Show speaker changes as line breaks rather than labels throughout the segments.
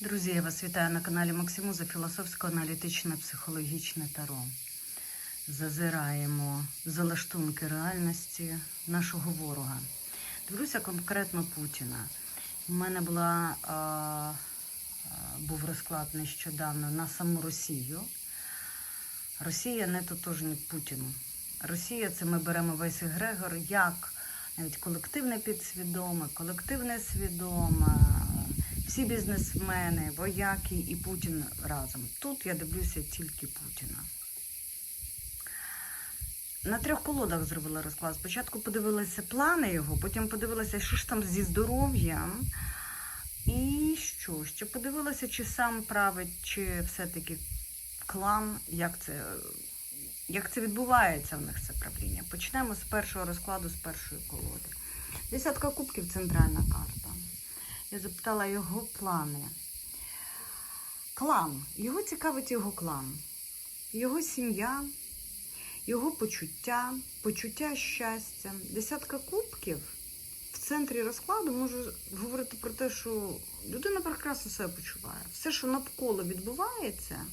Друзі, я вас вітаю на каналі Максимуза філософсько-аналітичне психологічне таро. Зазираємо за лаштунки реальності нашого ворога. Дивлюся конкретно Путіна. У мене була, а, а, був розклад нещодавно на саму Росію. Росія не тотожні Путіну. Росія це ми беремо весь егрегор як навіть колективне підсвідоме, колективне свідоме, всі бізнесмени, вояки і Путін разом. Тут я дивлюся тільки Путіна. На трьох колодах зробила розклад. Спочатку подивилася плани його, потім подивилася, що ж там зі здоров'ям. І що? Ще подивилася, чи сам править, чи все-таки клан, як це, як це відбувається в них це правління. Почнемо з першого розкладу, з першої колоди. Десятка кубків центральна карта. Я запитала його плани. Клан. Його цікавить його клан, його сім'я, його почуття, почуття щастя. Десятка кубків в центрі розкладу може говорити про те, що людина прекрасно себе почуває. Все, що навколо відбувається,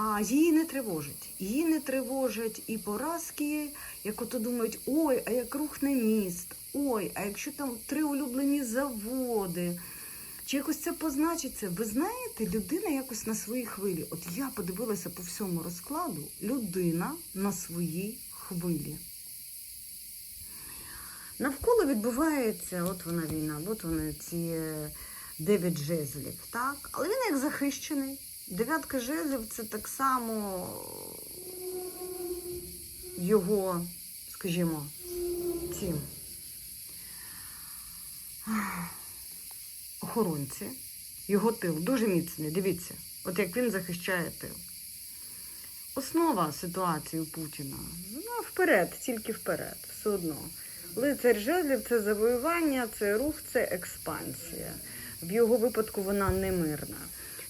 а її не тривожить. Її не тривожать і поразки, як ото думають, ой, а як рухне міст, ой, а якщо там три улюблені заводи, чи якось це позначиться. Ви знаєте, людина якось на своїй хвилі. От я подивилася по всьому розкладу, людина на своїй хвилі. Навколо відбувається, от вона війна, от вони ці дев'ять жезлів, так? Але він як захищений. Дев'ятка жезлів це так само його, скажімо, ці охоронці, його тил дуже міцний. Дивіться, от як він захищає тил. Основа ситуації у Путіна. Ну, вперед, тільки вперед, все одно. Лицар жезлів це завоювання, це рух, це експансія. В його випадку вона немирна.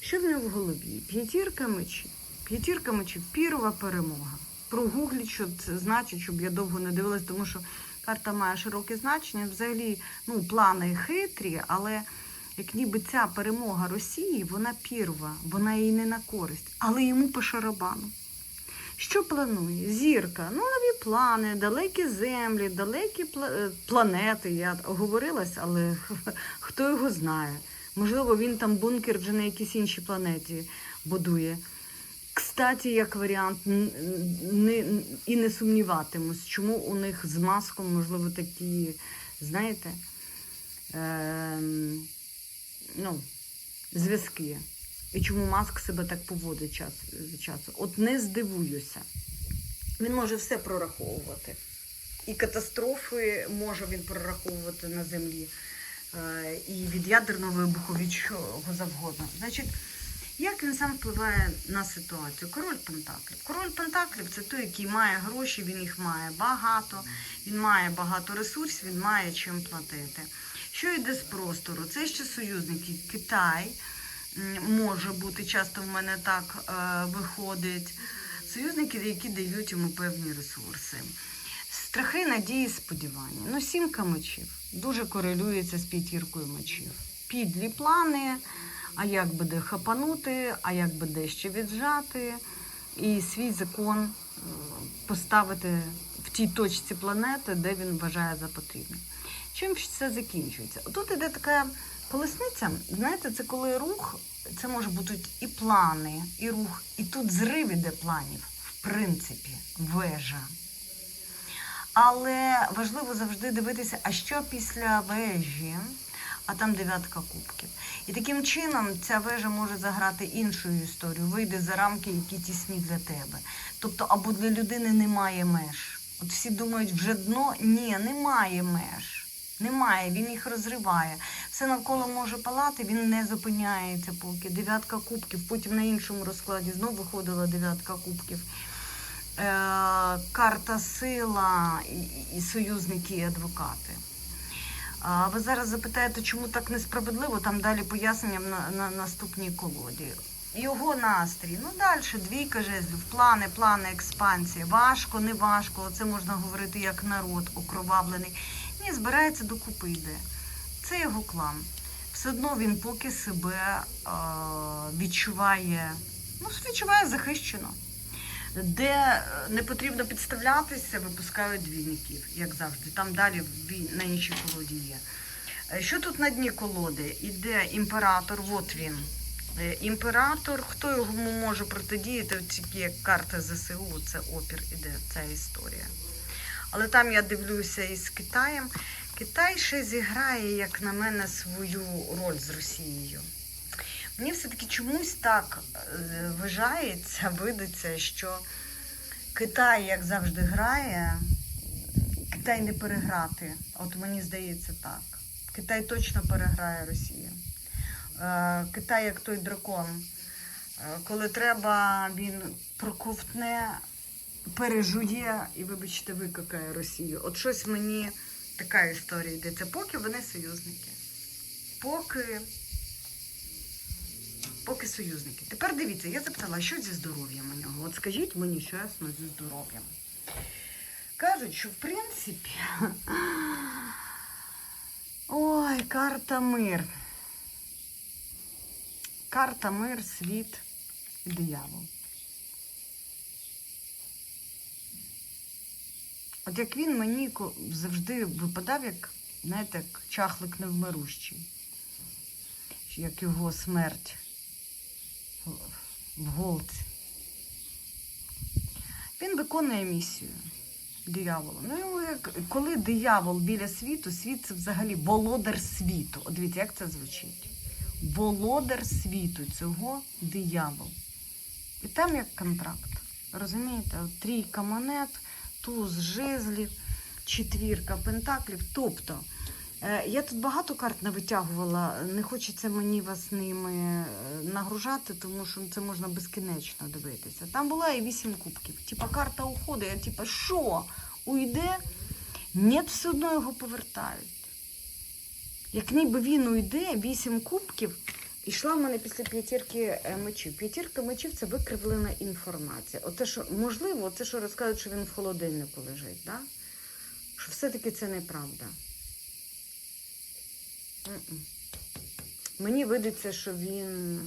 Що в нього в голові? П'ятірка мечів. П'ятірка мечів пірова перемога. Прогугліть, що це значить, щоб я довго не дивилась, тому що карта має широке значення. Взагалі, ну, плани хитрі, але як ніби ця перемога Росії, вона пірва, вона їй не на користь, але йому по шарабану. Що планує? Зірка, ну нові плани, далекі землі, далекі е, планети. Я оговорилась, але хто його знає. Можливо, він там бункер вже на якійсь іншій планеті будує. Кстаті, як варіант, не, і не сумніватимусь, чому у них з маском, можливо, такі, знаєте, ем, ну, зв'язки. І чому маск себе так поводить час від часу? От не здивуюся. Він може все прораховувати. І катастрофи може він прораховувати на землі, е, і від ядерного вибуху, від чого завгодно. Значить, як він сам впливає на ситуацію? Король Пентаклів. Король Пентаклів це той, який має гроші, він їх має багато, він має багато ресурсів, він має чим платити. Що йде з простору? Це ще союзники Китай може бути, часто в мене так е, виходить. Союзники, які дають йому певні ресурси. Страхи, надії, сподівання. Ну, сімка мечів дуже корелюється з п'ятіркою мечів. Підлі плани, а як би де хапанути, а як би де ще віджати, і свій закон е, поставити в тій точці планети, де він вважає за потрібне. Чим це закінчується? Тут іде така колесниця, знаєте, це коли рух, це може бути і плани, і рух, і тут зрив іде планів, в принципі, вежа. Але важливо завжди дивитися, а що після вежі, а там дев'ятка кубків. І таким чином ця вежа може заграти іншу історію, вийде за рамки, які тісні для тебе. Тобто, або для людини немає меж. От всі думають, вже дно. Ні, немає меж. Немає, він їх розриває. Все навколо може палати, він не зупиняється поки. Дев'ятка кубків, потім на іншому розкладі знову виходила дев'ятка кубків. Е, карта сила і, союзники, і адвокати. Ви зараз запитаєте, чому так несправедливо? Там далі пояснення на, на наступній колоді. Його настрій. Ну далі двійка жезлів, плани, плани, експансія. Важко, не важко. Це можна говорити як народ окровавлений. Ні, збирається докупи йде. Це його клан. все одно він поки себе е, відчуває, ну, відчуває захищено. Де е, не потрібно підставлятися, випускають двійників, як завжди. Там далі на іншій колоді є. Е, Що тут на дні колоди? Іде імператор, от він. Е, Імператор, хто йому може протидіяти, тільки як карта ЗСУ, це опір іде, ця історія. Але там я дивлюся із Китаєм. Китай ще зіграє, як на мене, свою роль з Росією. Мені все-таки чомусь так е, вважається, видиться, що Китай, як завжди, грає, Китай не переграти. От мені здається так. Китай точно переграє Росію. Е, Китай, як той дракон. Е, Коли треба, він проковтне, пережує і, вибачте, викакає Росію. От щось мені така історія йдеться. Поки вони союзники. Поки поки союзники. Тепер дивіться, я запитала, що зі здоров'ям у нього? От скажіть мені чесно, зі здоров'ям. Кажуть, що в принципі. Ой, карта мир. Карта мир, світ і диявол. От як він мені завжди випадав, як, знаєте, як чахлик невмирущий, як його смерть в голці. Він виконує місію диявола. Ну, як, коли диявол біля світу, світ це взагалі володар світу. От дивіться, як це звучить. Володар світу цього диявол. І там як контракт. Розумієте, От трійка монет, туз жезлів, четвірка пентаклів. Тобто, я тут багато карт не витягувала, не хочеться мені вас ними е, нагружати, тому що це можна безкінечно дивитися. Там була і вісім кубків. Типа карта уходу, я типа, що? Уйде? Ні, все одно його повертають. Як ніби він уйде, вісім кубків. Ішла в мене після п'ятірки е, мечів. П'ятірка мечів це викривлена інформація. Оте, що, можливо, це, що розказують, що він в холодильнику лежить, да? що все-таки це неправда. Мені видиться, що він.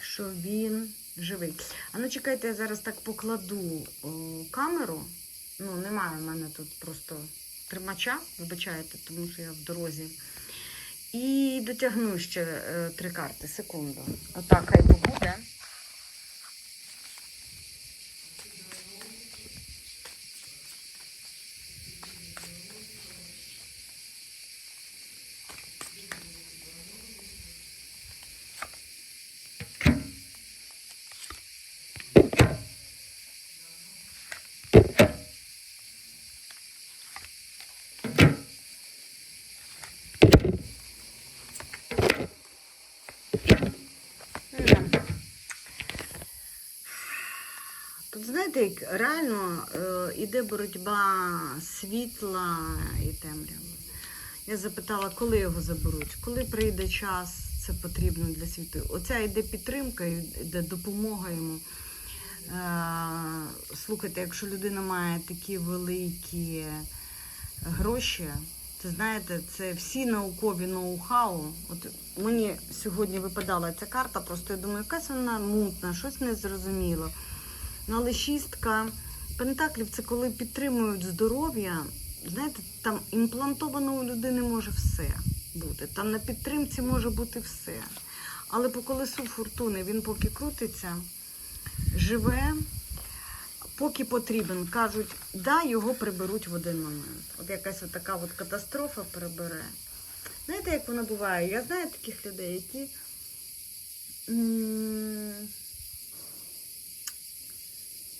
Що він живий. А ну чекайте, я зараз так покладу о, камеру. Ну, немає в мене тут просто тримача, вибачайте, тому що я в дорозі. І дотягну ще е, три карти. Секунду. Отак хай побуде. Мгм. Тут знаєте, реально е, іде боротьба світла і темряви. Я запитала, коли його заберуть, коли прийде час, це потрібно для світу. Оця йде підтримка, йде допомога йому. Е, слухайте, якщо людина має такі великі гроші, це знаєте, це всі наукові ноу-хау. От мені сьогодні випадала ця карта, просто я думаю, якась вона мутна, щось незрозуміло. Ну, але шістка пентаклів це коли підтримують здоров'я. Знаєте, там імплантовано у людини може все бути. Там на підтримці може бути все. Але по колесу фортуни він поки крутиться, живе, поки потрібен. Кажуть, да, його приберуть в один момент. От якась от така от катастрофа прибере. Знаєте, як воно буває? Я знаю таких людей, які.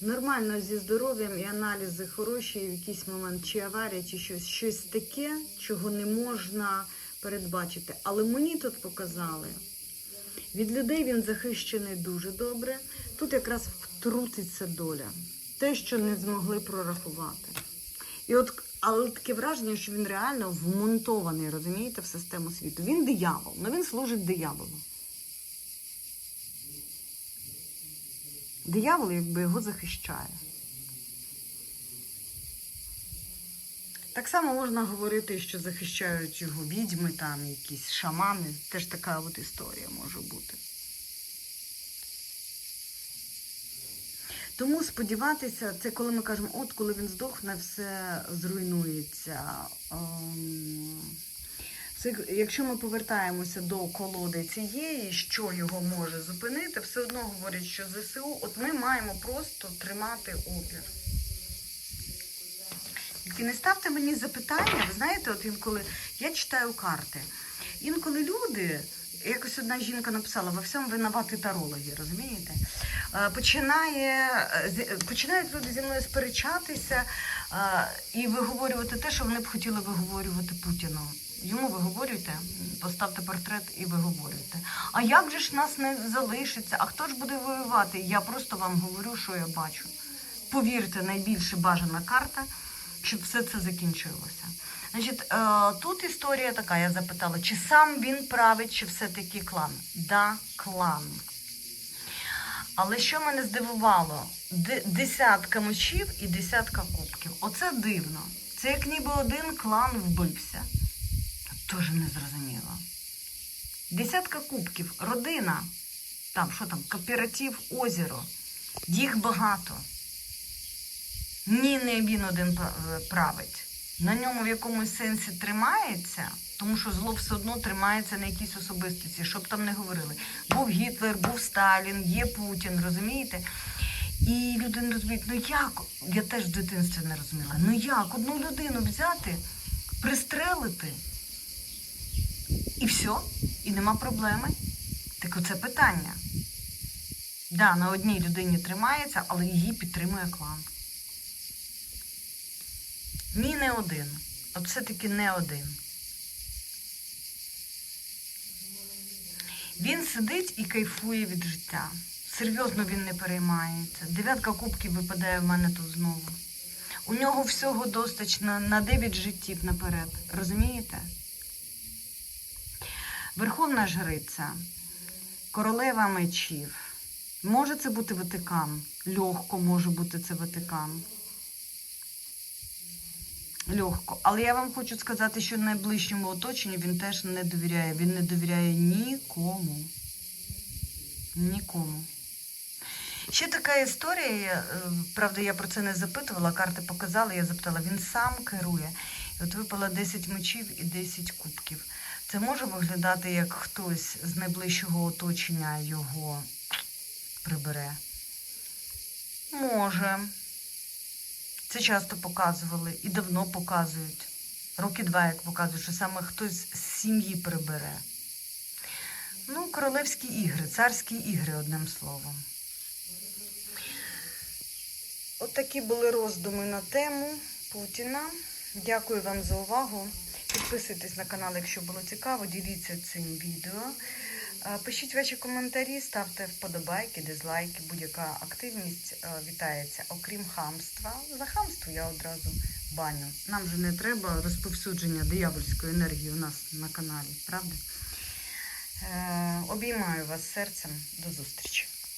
Нормально зі здоров'ям і аналізи хороші, і в якийсь момент чи аварія, чи щось, щось таке, чого не можна передбачити. Але мені тут показали, від людей він захищений дуже добре. Тут якраз втрутиться доля. Те, що не змогли прорахувати. І от, але таке враження, що він реально вмонтований, розумієте, в систему світу. Він диявол, але він служить дияволу. Диявол якби його захищає. Так само можна говорити, що захищають його відьми, там якісь шамани. Теж така от історія може бути. Тому сподіватися, це коли ми кажемо, от коли він здохне, все зруйнується. Якщо ми повертаємося до колоди цієї, що його може зупинити, все одно говорять, що ЗСУ, от ми маємо просто тримати опір. Тільки не ставте мені запитання, ви знаєте, от інколи я читаю карти. Інколи люди, якось одна жінка написала, во всьому винувати тарологи, розумієте? Е, Починає, е, починають люди зі мною сперечатися е, і виговорювати те, що вони б хотіли виговорювати Путіну. Йому виговорюйте, поставте портрет і виговорюйте. А як же ж нас не залишиться? А хто ж буде воювати? Я просто вам говорю, що я бачу. Повірте, найбільше бажана карта, щоб все це закінчилося. Значить, е, тут історія така, я запитала, чи сам він править, чи все-таки клан? Да, клан. Але що мене здивувало? Десятка мечів і десятка кубків. Оце дивно. Це як ніби один клан вбився. Теж не зрозуміло. Десятка кубків, родина. Там, що там, кооператив озеро. Їх багато. Ні, не він один править. На ньому в якомусь сенсі тримається, тому що зло все одно тримається на якійсь особистості, щоб там не говорили. Був Гітлер, був Сталін, є Путін, розумієте? І люди не розуміють, ну як, я теж в дитинстві не розуміла, ну як одну людину взяти, пристрелити, і все, і нема проблеми. Так оце питання. Да, на одній людині тримається, але її підтримує клан. Ні, не один. От все-таки не один. Він сидить і кайфує від життя. Серйозно він не переймається. Дев'ятка кубків випадає в мене тут знову. У нього всього достатньо на 9 життів наперед. Розумієте? Верховна жриця, королева мечів. Може це бути Ватикан. Легко може бути це Ватикан. Легко. Але я вам хочу сказати, що найближчому оточенню він теж не довіряє. Він не довіряє нікому. Нікому. Ще така історія, е, правда, я про це не запитувала, карти показали, я запитала, він сам керує. І от випало 10 мечів і 10 кубків. Це може виглядати, як хтось з найближчого оточення його прибере? Може. Це часто показували і давно показують. Роки два, як показують, що саме хтось з сім'ї прибере. Ну, королевські ігри, царські ігри, одним словом. От були роздуми на тему Путіна. Дякую вам за увагу. Підписуйтесь на канал, якщо було цікаво, діліться цим відео. Е, Пишіть ваші коментарі, ставте вподобайки, дизлайки, будь-яка активність е, вітається, окрім хамства. За хамство я одразу баню. Нам же не треба розповсюдження диявольської енергії у нас на каналі, правда? Е, Обіймаю вас серцем. До зустрічі.